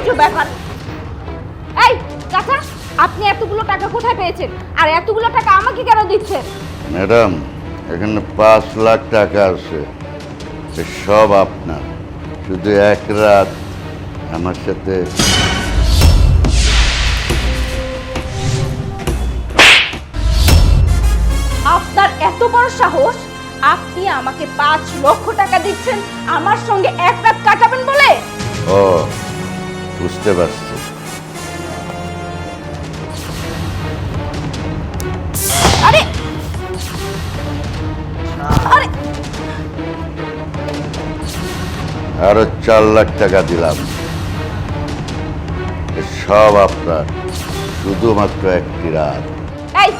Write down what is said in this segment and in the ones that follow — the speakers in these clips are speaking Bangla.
আশ্চর্য ব্যাপার? এই কাকা আপনি এতগুলো টাকা কোথায় পেয়েছেন? আর এতগুলো টাকা আমাকে কেন দিচ্ছেন? ম্যাডাম এখানে পাঁচ লাখ টাকা আছে। সে সব আপনার। শুধু এক রাত আমার সাথে আপনার এত বড় সাহস? আপনি আমাকে পাঁচ লক্ষ টাকা দিচ্ছেন আমার সঙ্গে এক রাত কাটাবেন বলে? ও বুঝতে পারছি। আরে! আরে! আরও চার লাখ টাকা দিলাম। সব আপনার শুধুমাত্র একটি রাত। এই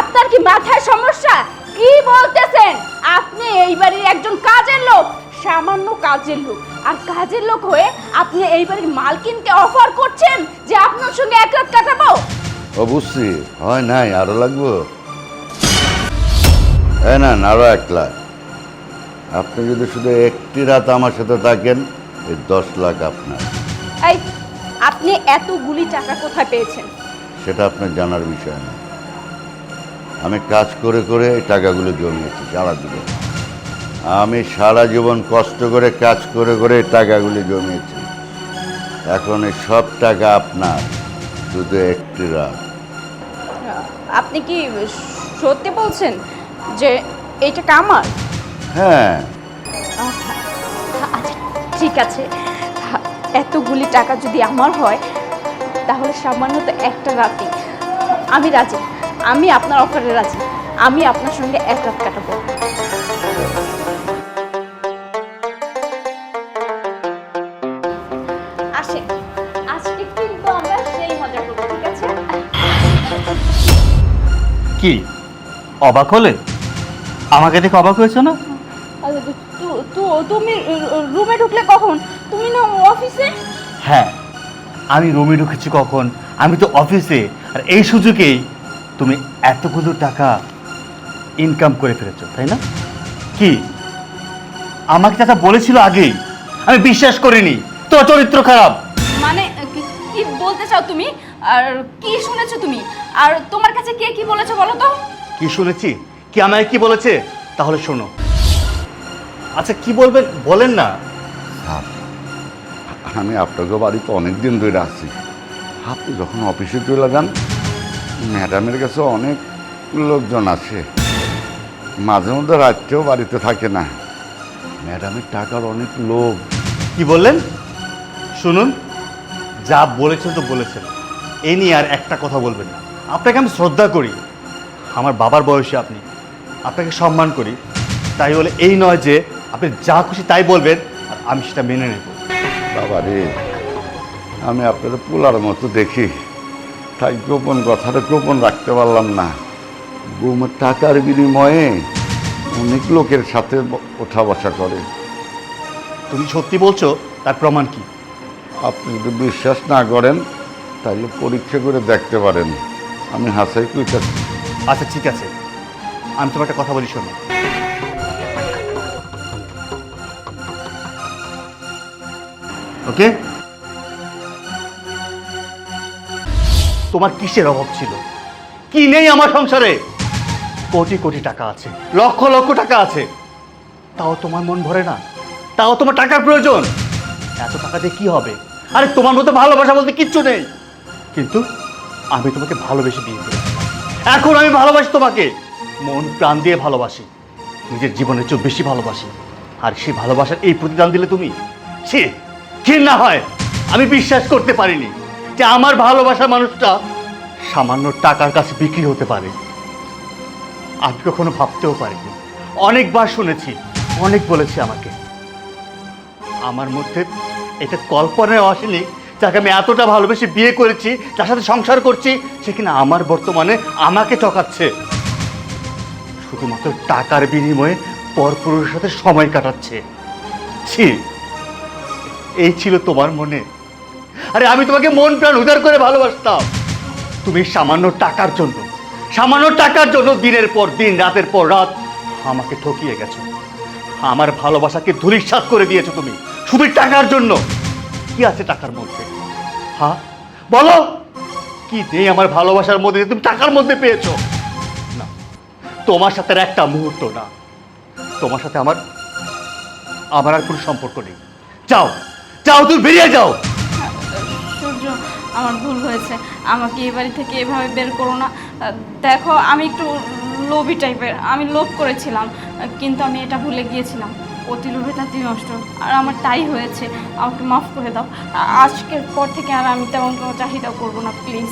আপনার কি মাথায় সমস্যা? কি বলতেছেন? আপনি এই বাড়ির একজন কাজের লোক সামান্য কাজের লোক। আর কাজের লোক হয়ে আপনি এই বাড়ির মালকিনকে অফার করছেন যে আপনার সঙ্গে এক রাত কাটাবো? বুঝছি হয় নাই আরও লাগবো? হ্যাঁ না আরও এক লাখ। আপনি যদি শুধু একটি রাত আমার সাথে থাকেন এই দশ লাখ আপনার। এই আপনি এতগুলি টাকা কোথায় পেয়েছেন? সেটা আপনার জানার বিষয় না। আমি কাজ করে করে এই টাকাগুলো জমিয়েছি সারা জীবন। আমি সারা জীবন কষ্ট করে কাজ করে করে টাকাগুলি জমিয়েছি। এখন এই সব টাকা আপনার শুধু একটি রাত। আপনি কি সত্যি বলছেন যে এই টাকা আমার হ্যাঁ আচ্ছা ঠিক আছে। এতগুলি টাকা যদি আমার হয় তাহলে সামান্য তো একটা রাতে আমি রাজি। আমি আপনার অফারে রাজি। আমি আপনার সঙ্গে এক রাত কাটাবো। কি? অবাক হলে? আমাকে দেখে অবাক হয়েছে না? তুমি রুমে ঢুকলে কখন? তুমি না অফিসে? হ্যাঁ আমি রুমে ঢুকেছি কখন? আমি তো অফিসে। আর এই সুযোগেই তুমি এতগুলো টাকা ইনকাম করে ফেলেছো তাই না? কি? আমাকে চাচা বলেছিল আগেই। আমি বিশ্বাস করিনি। তোর চরিত্র খারাপ। মানে কি বলতে চাও তুমি? আর কি শুনেছো তুমি? আর তোমার কাছে কে কি বলেছে বলো তো? কি শুনেছি? কি আমায় কি বলেছে? তাহলে শোনো। আচ্ছা কি বলবেন? বলেন না। স্যার আমি আপনাকে বাড়িতে অনেক দিন ধরে আছি আপনি যখন অফিসে চলে যান ম্যাডামের কাছে অনেক লোকজন আসে। মাঝে মধ্যে রাত্রেও বাড়িতে থাকে না। ম্যাডামের টাকার অনেক লোভ। কি বললেন? শুনুন। যা বলেছে তো বলেছেন। এই নিয়ে আর একটা কথা বলবেন না। আপনাকে আমি শ্রদ্ধা করি। আমার বাবার বয়সে আপনি। আপনাকে সম্মান করি। তাই বলে এই নয় যে আপনি যা খুশি তাই বলবেন আর আমি সেটা মেনে নেব। বাবা রে আমি আপনার পোলার মতো দেখি। তাই গোপন কথাটা গোপন রাখতে পারলাম না। বৌমার টাকার বিনিময়ে অনেক লোকের সাথে ওঠা বসা করে। তুমি সত্যি বলছো তার প্রমাণ কি? আপনি যদি বিশ্বাস না করেন তাহলে পরীক্ষা করে দেখতে পারেন। আমি হাসাই কইতাছি আচ্ছা ঠিক আছে। আমি তোমার একটা কথা বলি, শোনো। ওকে? তোমার কিসের অভাব ছিল? কি নেই আমার সংসারে? কোটি কোটি টাকা আছে, লক্ষ লক্ষ টাকা আছে। তাও তোমার মন ভরে না? তাও তোমার টাকার প্রয়োজন? এত টাকা দিয়ে কি হবে? আরে, তোমার মতো ভালোবাসা বলতে কিচ্ছু নেই। কিন্তু আমি তোমাকে ভালোবেসে বিয়ে করি। এখন আমি ভালোবাসি তোমাকে। মন প্রাণ দিয়ে ভালোবাসি। নিজের জীবনের চেয়ে বেশি ভালোবাসি। আর সেই ভালোবাসার এই প্রতিদান দিলে তুমি? সে ঘৃণা হয়। আমি বিশ্বাস করতে পারিনি যে আমার ভালোবাসার মানুষটা সামান্য টাকার কাছে বিক্রি হতে পারে। আমি কখনো ভাবতেও পারিনি। অনেকবার শুনেছি, অনেক বলেছি আমাকে। আমার মধ্যে এটা কল্পনায় আসেনি যাকে আমি এতটা ভালোবেসে বিয়ে করেছি, যার সাথে সংসার করছি, সে কিনা আমার বর্তমানে আমাকে ঠকাচ্ছে। শুধুমাত্র টাকার বিনিময়ে পরপুরুষের সাথে সময় কাটাচ্ছে। ছি, এই ছিল তোমার মনে। আরে, আমি তোমাকে মন প্রাণ উদার করে ভালোবাসতাম। তুমি সামান্য টাকার জন্য, সামান্য টাকার জন্য দিনের পর দিন, রাতের পর রাত আমাকে ঠকিয়ে গেছো। আমার ভালোবাসাকে ধূলিসাৎ করে দিয়েছ তুমি, শুধু টাকার জন্য। কি আছে টাকার মধ্যে? হ্যাঁ বলো! কি নেই আমার ভালোবাসার মধ্যে তুমি টাকার মধ্যে পেয়েছ? না, তোমার সাথে একটা মুহূর্ত না। তোমার সাথে আমার আমার আর কোনো সম্পর্ক নেই। যাও যাও, তুমি বেরিয়ে যাও! সূর্য, আমার ভুল হয়েছে। আমাকে এই বাড়ি থেকে এভাবে বের করো না। দেখো, আমি একটু লোভী টাইপের আমি লোভ করেছিলাম, কিন্তু আমি এটা ভুলে গিয়েছিলাম। অতি লোভে তাতি নষ্ট। আর আমার তাই হয়েছে। আমাকে মাফ করে দাও। আজকের পর থেকে আর আমি তেমন কোনো চাহিদা করব না, প্লিজ।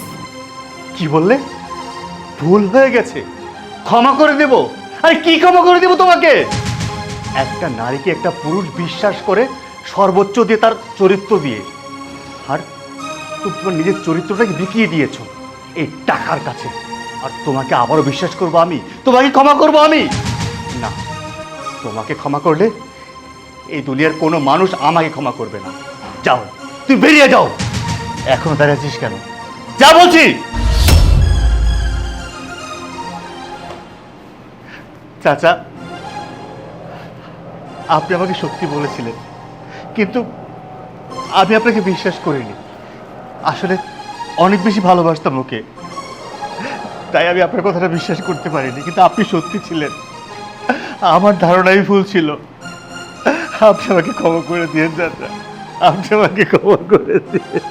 কি বললে? ভুল হয়ে গেছে। ক্ষমা করে দেব। আরে কি ক্ষমা করে দেব তোমাকে? একটা নারীকে একটা পুরুষ বিশ্বাস করে সর্বোচ্চ দিয়ে তার চরিত্র দিয়ে। আর তুমি তোমার নিজের চরিত্রটাকে বিকিয়ে দিয়েছ এই টাকার কাছে। আর তোমাকে আবারও বিশ্বাস করব আমি? তোমাকে ক্ষমা করব আমি? না। তোমাকে ক্ষমা করলে এই দুনিয়ার কোনো মানুষ আমাকে ক্ষমা করবে না। যাও, তুই বেরিয়ে যাও। এখনও দাঁড়িয়ে আছিস কেন? যা বলছি! চাচা, আপনি আমাকে সত্যি বলেছিলেন, কিন্তু আমি আপনাকে বিশ্বাস করিনি। আসলে অনেক বেশি ভালোবাসতাম ওকে। তাই আমি আপনার কথাটা বিশ্বাস করতে পারিনি, কিন্তু আপনি সত্যি ছিলেন। আমার ধারণাই ভুল ছিল। আপনি আমাকে ক্ষমা করে দিয়েন দাদা আপনি আমাকে ক্ষমা করে দিয়েন।